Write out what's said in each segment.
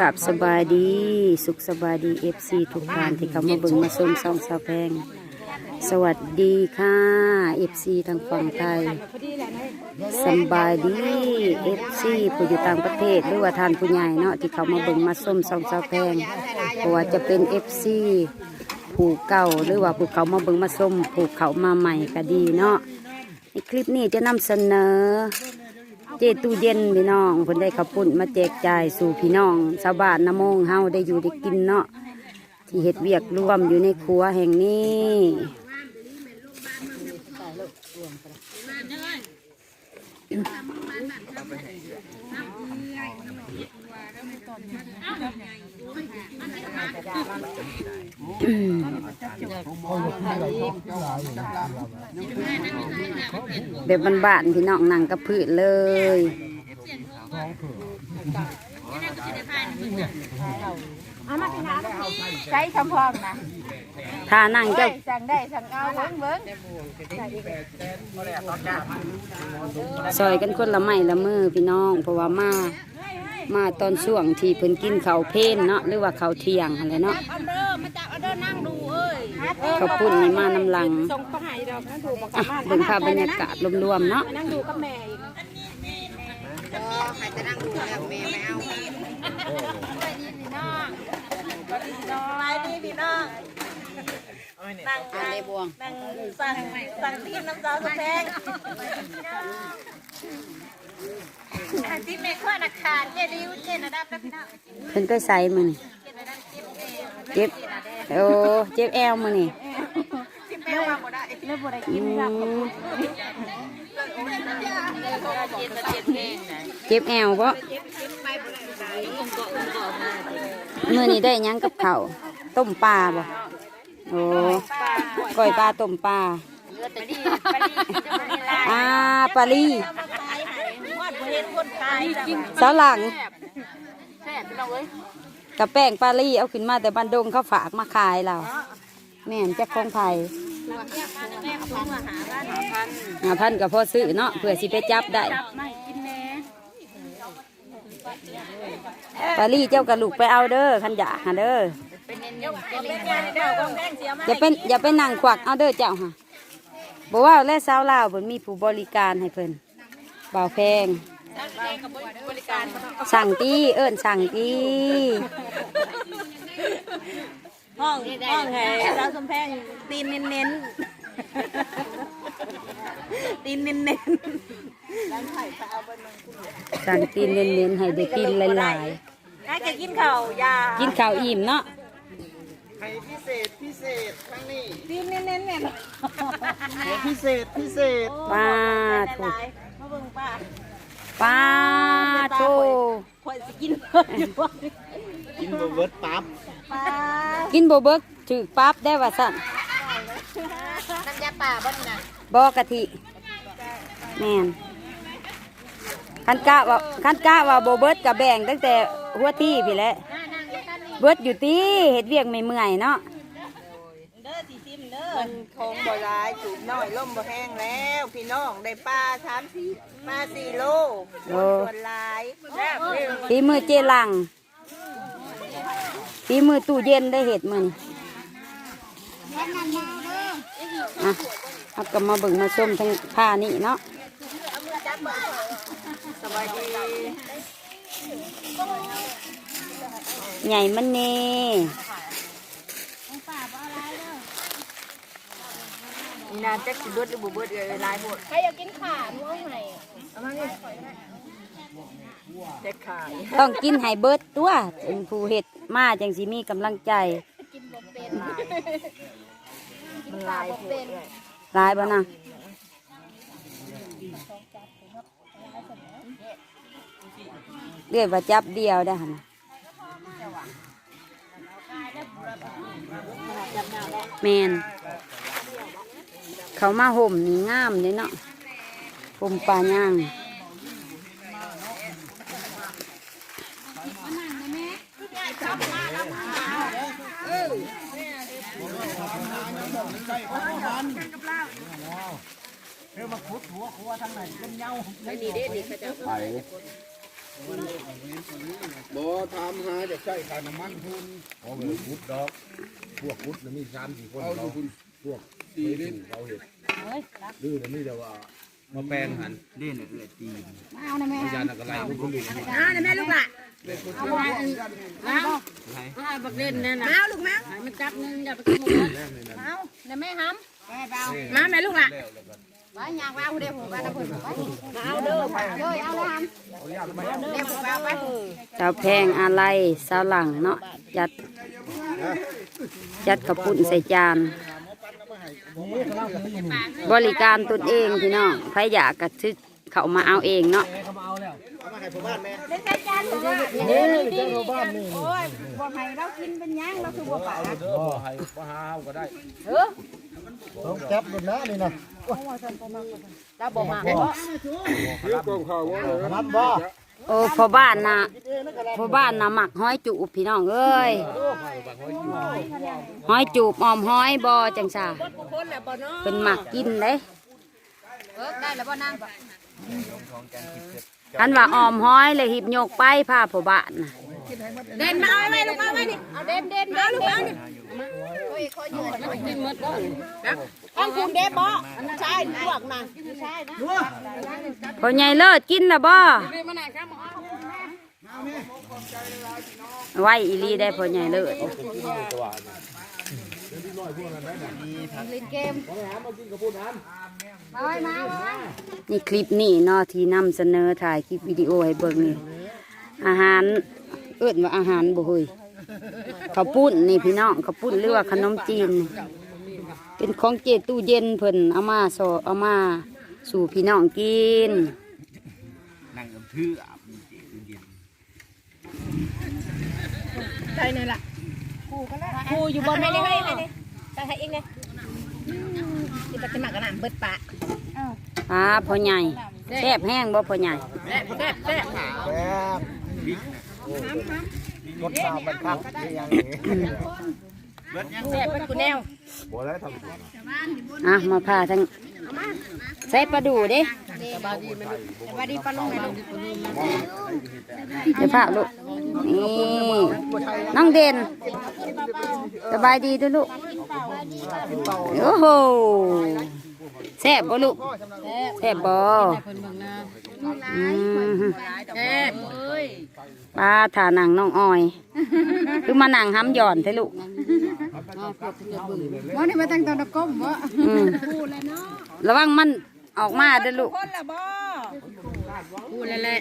กับสบายดี สุขสบายดีเอฟซีทุกท่านที่เข้ามาเบิ่งมาชมซองสาวแพง สวัสดีค่ะเอฟซีทางฝั่งไทยสบายดีเอฟซีผู้อยู่ต่างประเทศหรือว่าท่านผู้ใหญ่เนาะที่เขามาเบิ่งมาชมซองสาวแพงเพราะว่าจะเป็นเอฟซีผู้เก่าหรือว่าผู้เขามาเบิ่งมาชมผู้เขามาใหม่ก็ดีเนาะในคลิปนี้จะนำเสนอ เจตู้เย็นพี่น้องเพิ่นได้ขับปุ่นมาแจกจ่ายสู่พี่น้องชาวบ้านน้ำมงเฮาได้อยู่ได้กินเนาะที่เฮ็ดเวียกรวมอยู่ในครัวแห่งนี้ แบบบ้านๆพี่น้องนั่งกับพื้นเลยใช้คำพองนะถ้านั่งเจ้าสั่งได้สั่งเอาเบิ้งเบิ้งซอยกันคนละไม้ละมือพี่น้องเพราะว่ามา มาตอนช่วงที่เพิ่นกินข้าวเพลนเนาะหรือว่าข้าวเที่ยงอะไรเนาะออเดอร์มาจากออเดอร์นั่งดูเอ้ยข้าวปุ้นนี่มานำหลังส่งไปให้ดอกนั่งดูบอกอะเบิ่งภาพบรรยากาศรวมๆเนาะนั่งดูกับแม่อีกไปนี่พี่น้องนั่งอะไรบวงนั่งสั่งสั่งทีมน้ำซอสแพงอัน ที่ไม่ค่อยนักขาดเจดิวเจนระดับแล้วพี่น้องเพิ่นไปใส่มือนี่เจ็บโอ้เจ็บแอวมือนี่ที่แม่ว่าบ่ได้เริ่มบ่ได้อืกินครับมเจนเจ็บเองนะเจ็บแอวเพราะมือนี่ได้หยังกับข้าวต้มปลาบ่โอ้ก้อยปลาต้มปลาไปดีไปดีจะไม่ได้ลายอ่าปลาลี สาวหลังแซ่บพี่น้องเอ้ยกับแป้งปลาลีเอาขึ้นมาแต่บันดงเขาฝากมาขายเราแม่นเจ้าของไทยแม่ของมาหาร้านหาพันหาพันกับพ่อซื้อเนาะเพื่อสิไปจับได้ไม่กินแน่ปลาลีเจ้ากับลูกไปเอาเด้อขันอยากหาเด้อเป็นเงินเป็นงานเด้อกองแดงเสียมาอย่าเป็นอย่าไปนั่งควักเอาเด้อเจ้าค่ะบอกว่าและสาวลาวเพิ่นมีผู้บริการให้เพิ่นบ่าวแพงบริการ สั่งตีเอิ้นสั่งตีห้องห้องไงร้านสมแพงตีนเน้นๆตีนเน้นสั่งตีนเน้นๆให้ได้กินหลายๆถ้าจะกินข้าวยาๆกินข้าวอิ่มเนาะให้พิเศษพิเศษครั้งนี้ตีนเน้นๆเนี่ยเดี๋ยวพิเศษพิเศษป้าหถูกลายๆมาเบิ่งป้า ป้าโตคอยสิกินเพิ่นอยู่บ่กินเบอร์เบิร์ดปั๊บป้ากินโบเบิกถือปั๊บได้ว่าสั่นน้ำยาป่าบ่นี่นะบอกะทิแม่นคันกะว่าคันกะว่าโบเบิดกับแบ่งตั้งแต่หัวที่พี่แหละ นั่งอยู่กันนี่ เบิดอยู่ตีเห็ดเวียกไม่เมื่อยเนาะ เด้อสิซิมเด้อ มั นคงบ่ร้ายจูบน้อยล่มบ่แห้งแล้ว พี่น้องได้ปลาสามสี่ปลาสี่โลโอ้ ส่วนหลายแซ่บเลยฝีมือเจลังฝีมือตู้เย็นได้เห็ดมือนี่อะเอากลับมาเบิ่งมาชมทั้งผ้านี่เนาะสบายดีใหญ่มันเน่ นี่นะจักสิเบิดหรือบ่เบิดเอ้ยหลายหมดใครอยากกินขาหม้อใหม่เจ็ดขายต้องกินให้เบิดตัวจึงผู้เห็ดมาจังสิมีกำลังใจมันหลายหมดเลยร้ายบ่นะเรียกว่าจับเดียวได้หันน่ะแมน เขามาห่มนี่งามเลยเนาะห่มปลาย่างโบถามหาจะใช้ค่าน้ำมันทุนเอาเงินพุดดอก พวกพุดน่ะมีสามสี่คนเราพวก สี่ลิ้นเราเห็นดื้อน่ะมีแต่ว่ามาแปลงหันเล่นเอื้อตีนเอาในแม่ยานอะไรพวกคนอื่นอ่าในแม่ลูกล่ะเอาบักเล่นนั่นน่ะเอาลูกแม่มันจับนึงอย่าไปกินหมันเอาในแม่ห้ำมาแม่ลูกล่ะไปยางว่าเอาเดี๋ยวผมไปนะผมไปเอาเด้อไปเด้อเอาแล้วห้ำเดี๋ยวผมเอาไปสาวแพงอะไรสาวหลังเนาะจัดจัดกระปุ่นใส่จาน บริการตนเองพี่น้องใครอยากกระทึกเขามาเอาเองเนาะโอ้ยบ่ให้เรากินเป็นยังเราคือบ่ปากก็ให้ก็หาเอาก็ได้ต้องจับดูนะนี่นะเราบ่มาเรียกกองข่าวว่านับบ่ โอ้พอบ้านนะพอบ้านนะหมักห้อยจูบพี่น้องเอ้ยห้อยจูบออมห้อยบอจังซาคนแหละบ่เนาะเป็นหมักกินเลยเออได้แล้วบ่นั่งคันว่าออมห้อยเลยหิบโยกไปพาพอบ้านนะเด่นมาเอาไว้ลูกเอาไว้นี่เอาเด่นเด่นมาลูกเอานี่โอ้ยขอยืนมันกินหมดก่อน เอาคุณเด่นบ่ใช่ลวกนะใช่นะพอใหญ่เลิศกินละบ่ไว้อีลีได้พอใหญ่เลิศนี่คลิปนี่เนาะที่นำเสนอถ่ายคลิปวิดีโอให้เบิ่งนี่อาหารเอิ้นว่าอาหารบ่เฮยข้าวปุ้นนี่พี่น้องข้าวปุ้นหรือว่าขนมจีน เป็นของเจตู้เย็นเพิ่นเอามาโซเอามาสู่พี่น้องกินนั่งกับเพื่อใช่นี่ล่ะครูก็แล้วครูอยู่บนไม่ได้ให้เลยแต่ให้เองเลยที่ปฏิมากันน่ะเบิดปะอ่าพ่อใหญ่แซ่บแห้งบ่พ่อใหญ่แซ่บแซ่บแซ่บแซ่บรถตามมันคักนี่ยังนี้ แซ่บเป็นกูแนวบ่แล้วทำอะมาพาทั้งใส่ปลาดูเด้สบายดีไหมลูกสบายดีปะลุงไหมลูกเดี๋ยวพาลูกนี่น้องเด่นสบายดีเด้วยลูกโอ้โหแซ่บบ่ลูกแซ่บบ่ อืมแซ่บปลาถานังน้องอ้อย คือมานั่งห้ำหย่อนเถอะลูกว่านี่มาตั้งตอนก้มวะอืมระวังมันออกมาเด้อลูกคนละบ่กูเลยแหละ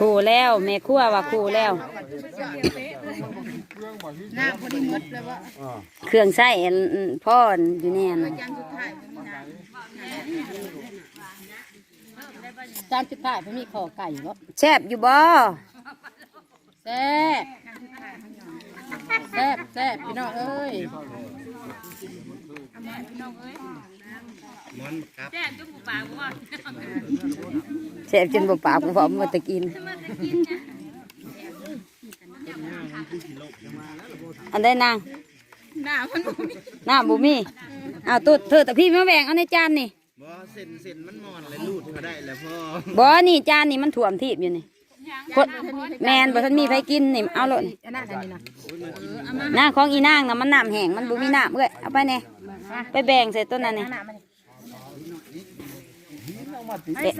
คู่แล้วแม่ครัวว่าคู่แล้วหน้าพอดีหมดเลยว่าเครื่องใช้อันพ่อนอยู่แน่นะ จานสุดท้ายมันมีข้อไก่บ่แซ่บอยู่บ่แซ่บแซ่บแซ่บพี่น้องเอ้ยแซ่บจนบ่ปากบ่พร้อมมาตะกิน อันได้นาง หน้ามันบ่มีหน้าบุมีอ้าวตุ๊ดเธอแต่พี่มาแบ่งเอาในจานนี่บ่เส้นเส้นมันมอนเลยรูดเขาได้แล้วพ่อบ่นี่จานนี่มันถ่วมทีบอยู่นี่คนแมนบ่ทันมีไผกินนี่เอาโลดนี่อันนั้นอันนี้นะหน้าของอีนางน่ะมันน้ำแห้งมันบ่มีน้ำเอ้ยเอาไปแน่ไปแบ่งใส่ต้นนั้นนี่หน้ามันเด็ด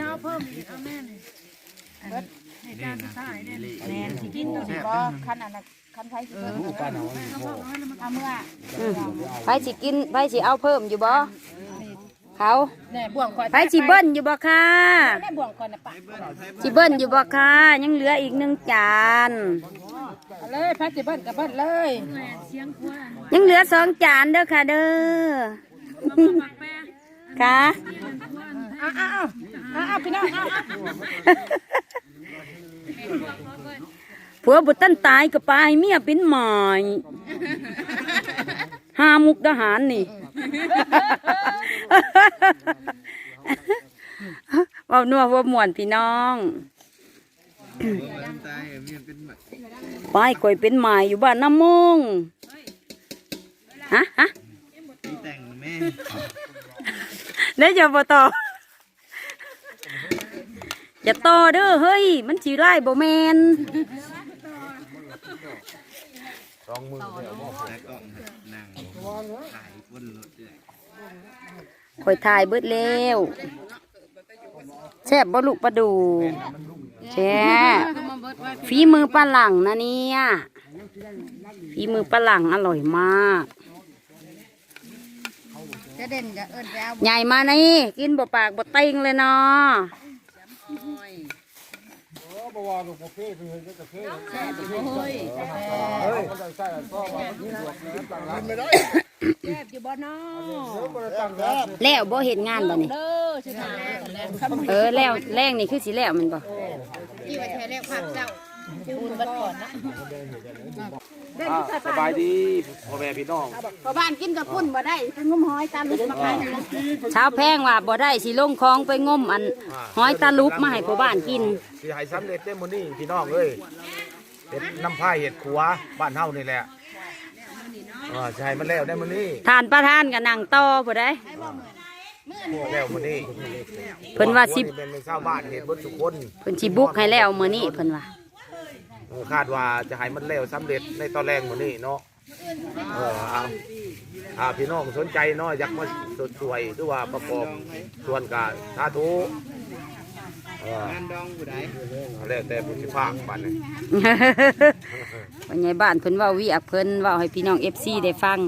แม่นสิกินตัวนี้บ่คันอันนั้น คันไผสิเบิ่งเอาเมื่ออืมไผสิกินไผสิเอาเพิ่มอยู่บ่เขาแน่บ่วงคอยไผสิเบิ้นอยู่บ่ค่ะแน่บ่วงคอยน่ะปะสิเบิ้นอยู่บ่ค่ะ ยังเหลืออีกหนึ่งจานเอาเลยไผสิเบิ่นก็เบิ่นเลยยังเหลือสองจานเด้อค่ะเด้อค่ะอ้าวอ้าวอ้าวพี่น้องอ้าว ผัวบุตันตายก็ไปเมียเป็นหมายหามุกทหารนี่เว่านัวเว่าม่วนพี่น้องตายเมียเป็นแบบไปข่อยเป็นหมายอยู่บ้านน้ำมงฮะฮะมีแต่งแม่ได้จะบ่ต่ออย่าต่อเด้อเฮ้ย มันสิไล่บ่แมน สองมือเดียวบ่พอข่อยถ่ายเบิดแล้วแซ่บบ่ลูกปลาดู แซ่บฝีมือปลาหลังนะเนี่ยฝีมือปลาหลังอร่อยมากจะเด่นจะเอิญแล้วใหญ่มานี่ กินบ่ปากบ่เต็งเลยเนาะ บ่ว่าลูกกาแฟเป็นเฮ็ดกาแฟเฮ้ยเฮ้ยมันได้ใส่ก็ว่ามันนี่ต่างกันไม่ได้แซ่บอยู่บ่น้อบ่ได้ต่างกันแล้วบ่เห็นงานบ่นี่เด้อสิทาเออแล้วแรงนี่คือสิแล้วแมันบ่ที่ว่าแท้แล้วผักเจ้าปูนบัดก่อนนะ สบายดีพ่อแม่พี่น้องพอบ้านกินกับพุ่นบ่ได้ไปงมหอยตามลึกมาขายนะเช้าแพงว่าบ่ได้สิลงคลองไปงมอันหอยตาลุบมาให้พ่อบ้านกินสิให้สำเร็จได้มื้อนี้พี่น้องเอ้ยเฮ็ดน้ำพายเฮ็ดขัวบ้านเฮานี่แหละเออสิให้มันแล้วได้มื้อนี้ทานประทานกับนางต่อผู้ใดแล้วมื้อนี้เพิ่นว่าสิขันี่เป็นชาวบ้านเฮ็ดเบิดทุกคน เพิ่นสิบุกให้แล้วมื้อนี้เพิ่นว่าเออ คาดว่าจะให้มันแล้วสำเร็จในตอนแรงมื้อนี้เนาะเออเอาอ่าพี่น้องสนใจเนาะอยากมาสดสวยหรือว่าประกอบส่วนกาสาธุเอองานดองผู้ใดแล้วแต่ผู้สิภาคบัดนี้วันใหญ่บ้านเพิ่นเว้าวิอักเพิ่นเว้าให้พี่น้อง FC ได้ฟัง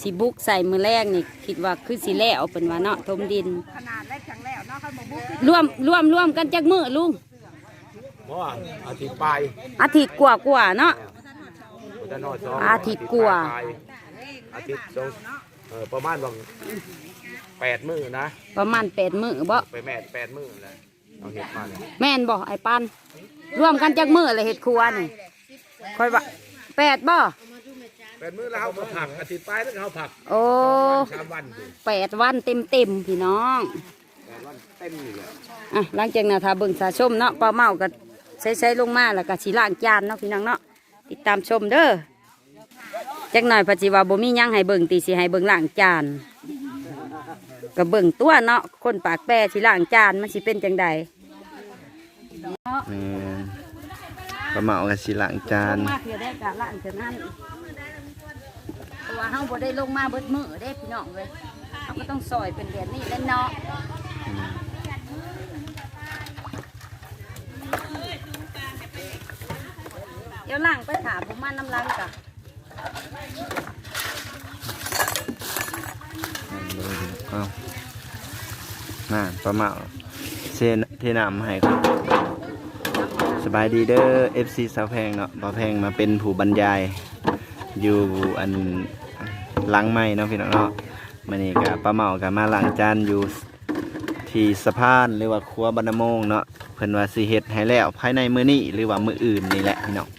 สิบุกใส่มือแรกนี่คิดว่าคือสิแล้วเพิ่นว่าเนาะถมดิน ขนาดแรกครั้งแล้วเนาะเขาบ่บุกร่วมร่วมร่วมกันจักมื้อลุง เพราะว่าอาทิตย์ปลายอาทิตย์กว่าๆเนาะพุทธนอสองอาทิตย์กว่าอาทิตย์สองเออประมาณบางแปดมื้อนะประมาณ8มื้อบ่ไปแม่แปดมื้อแหละเอาเห็ดมาเนี่ยแม่นบ่ไอ้ปันร่วมกันจักมื้อเลยเฮ็ดครัวนี่ค่อยว่าแปดบ่แปดมื้อแล้วเขาก็ผักอาทิตย์ปลายแล้วก็เขาผักโอ้สามวันอยู่แปดวันเต็มเต็มๆพี่น้อง แปดวันเต็มอยู่เลย อะหลังจากนั้นถ้าเบิ่งสาชมเนาะปลาเมาก็ ใช้ใช้ลงมาแล้วก็สีล้างจานเนาะพี่น้องเนาะติดตามชมเด้อจักหน่อยเพอจิว่าบ่มีหยังให้เบิ่งตีสิให้เบิ่งล้างจานก็เบิ่งตัวเนาะคนปากแปรสิล้างจานมันสิเป็นจังใดแม่นปลาเหมากับสิหลังจานมาเพื่อได้การล้างจานนั้นเพราะว่าเฮาบ่ได้ลงมาเบิดมื้อเด้พี่น้องเลยเฮาก็ต้องซอยเป็นแบบนี้แหล้วเนาะ ดี๋ยวล่างไปถามผมมาน้ำล้างกะเอาน่าปลาหมาเซนเทน้ำให้ครับ สบายดีเด้อ FC สาวแพงเนาะบ่าวแพงมาเป็นผู้บรรยาย อยู่อันหลังไม้เนาะพี่น้องเนาะมื้อนี้ก็ปลาเหมาก็มาล้างจานอยู่ที่สะพานหรือว่าครัวบรรณโมงเนาะเพิ่นว่าสิเฮ็ดให้แล้วภายในมื้อนี้หรือว่ามื้ออื่นนี่แหละพี่น้อง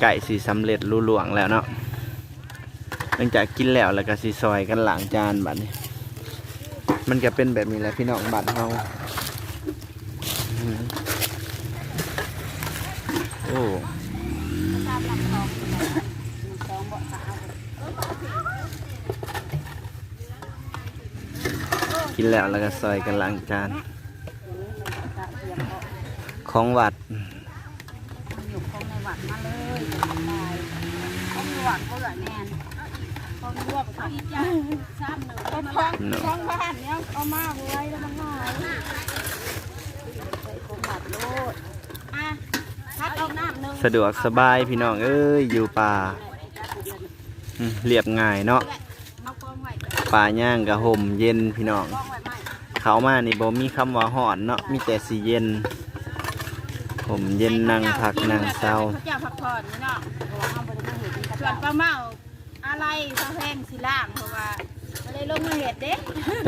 ไก่สีสำเร็จรูหลวงแล้วเนาะหลังจากกินแล้วแล้วก็สีซอยกันหลังจานบัดนี้ มันก็เป็นแบบนี้แหละพี่น้องบัดเฮาโอ้กินแล้วแล้วก็ซอยกันหลังจาน ของวัด อยู่ของในวัดมาเลย ขอนวัดก็เหลือแน่นของรวบของจ้าซ้ำหนึ่งของของบ้านเนี่ยเอามาไว้แล้วมันง่ายของวัดโลดอะพักเอาน้ำหนึ่งสะดวกสบายพี่น้องเอ้ยอยู่ป่าอืมเรียบง่ายเนาะเอากองไว้ป่าย่างกะห่มเย็นพี่น้อง กองไว้ไม่เขามานี่บ่มีคำว่าฮ้อนเนาะมีแต่สีเย็นห่มเย็นนั่งพักนั่งเศร้า พระเจ้าพักผ่อนนี่เนาะ ส่วนปลาเมาอะไรปลาแพงสิล่างเพราะว่าอะไรลงมาเห็ดเด้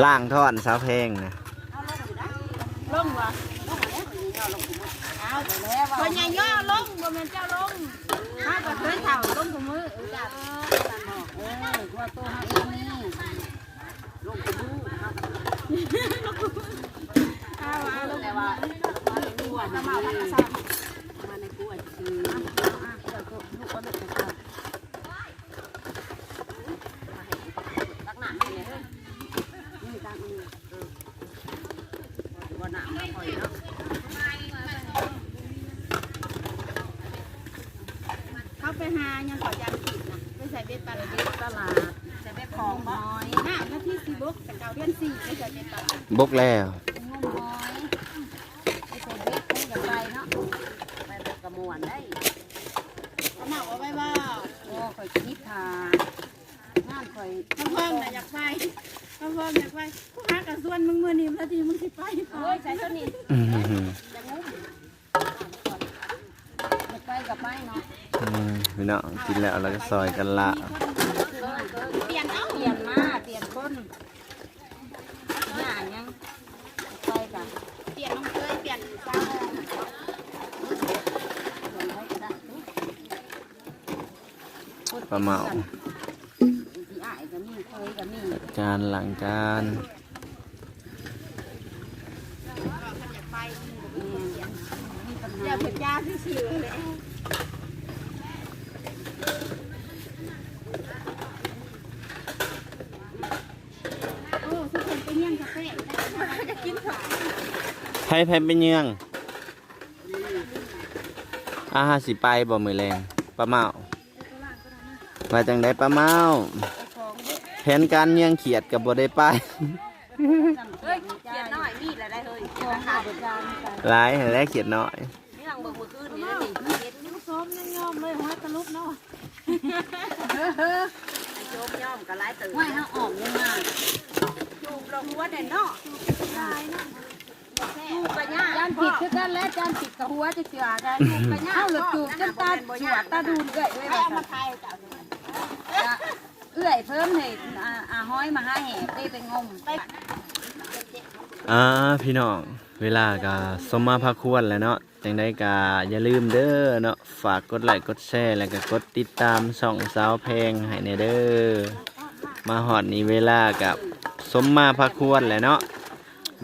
ล่างท่อนสาวแพงนะลงวะเอาแล้วคนใหญ่ย่อลงบ่แม่นเจ้าลงถ้าก็เคยเถ่าลงกับมือเออจ้ะเออว่าตัวฮักตัวนี้เอาเอาลงแต่ว่ามาในกวนมาในกวนมาในกวนคืออะเดี๋ยวก็ลูกก็ลูกจะตักหนักให้เลยเฮ้ยนี่ตักนี่เออว่าหนักมาคอยเนาะ หายังขอยางผิดนะไปใส่เบ็ดปลาเบ็ดตลาดใส่เบ็ดของบ่อยน้ำหน้าที่สีบกแต่เก่าเดือนสี่ไปใส่เบ็ดปลาบกแล้วงมน้อยไปใส่เบ็ดให้กับไปเนาะไปแบบกระมวลได้เขาหนักเอาไว้ว่าโอ้ข่อยคิดทางานข่อยข้าวเพิ่มน่ะอยากไปข้าวเพิ่มอยากไปผู้หากับส่วนมึงมือนี่พอดีมึงสิไปเฮ้ยใส่ตัวนี้อื้อหือจะงุ้มอยากไปกับไปเนาะอืมพี่น้องกินแล้วเราก็ซอยกันละ เปลี่ยนเอาเปลี่ยนมาเปลี่ยนคนหน้ายังไปกับเปลี่ยนน้องเคยเปลี่ยนเจ้า ปลาเมาพี่อ้ายก็มีเคยก็มีจานหลังจานเดี๋ยวเพนยาซื่อๆเลยโอ้ทุกคนไปเยี่ยมกาแฟจะกินข้าวไผไผเป็นเยืองอาหาสิไปบ่มือแรงปลาเมา ว่าจังได้ปลาเมาแผนการเยืองเขียดกับบ่ได้ไปเฮ้ยเขียนน้อยมีอะไรได้เฮ้ยของหาบจานกันหลายให้แลกเขียดน้อยนี่หลังเบิกมือขึ้นนี่แล้วนี่เห็ดนิ้วซ้อมยังยอมเลยหัวตะลุกเนาะโยมยอมก็ไล่ตื่นไม่ห้าออกยังมาจูบลงหัวเด่นเนาะจูบกระย่าจานผิดคือกันแล้วจานผิดกับหัวจะเสือกันจูบกระย่าเอาหรือจูบจนตาจวดตาดูเอื้อยเลยว่ามาไทยจ้ะ เอื้อยเพิ่มให้อาห้อยมาห้าแห่ได้ไปงมไปอ่าพี่น้องเวลาก็สมมาพาควรแล้วเนาะจังได้ก็อย่าลืมเด้อเนาะฝากกดไลค์กดแชร์แล้วก็กดติดตามช่องสาวแพงให้ในเด้อมาหอดนี้เวลากับสมมาพาควรแหละเนาะ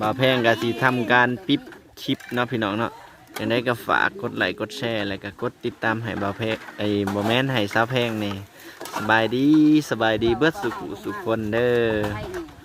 บ่าวแพงก็สิทำการปิดคลิปเนาะพี่น้องเนาะจังได้ก็ฝากกดไลค์กดแชร์แล้วก็กดติดตามให้บ่าวแพงไอ้บ่แม่นให้สาวแพงนี่ สบายดีสบายดีเบิดสุขสุขคนเด้อ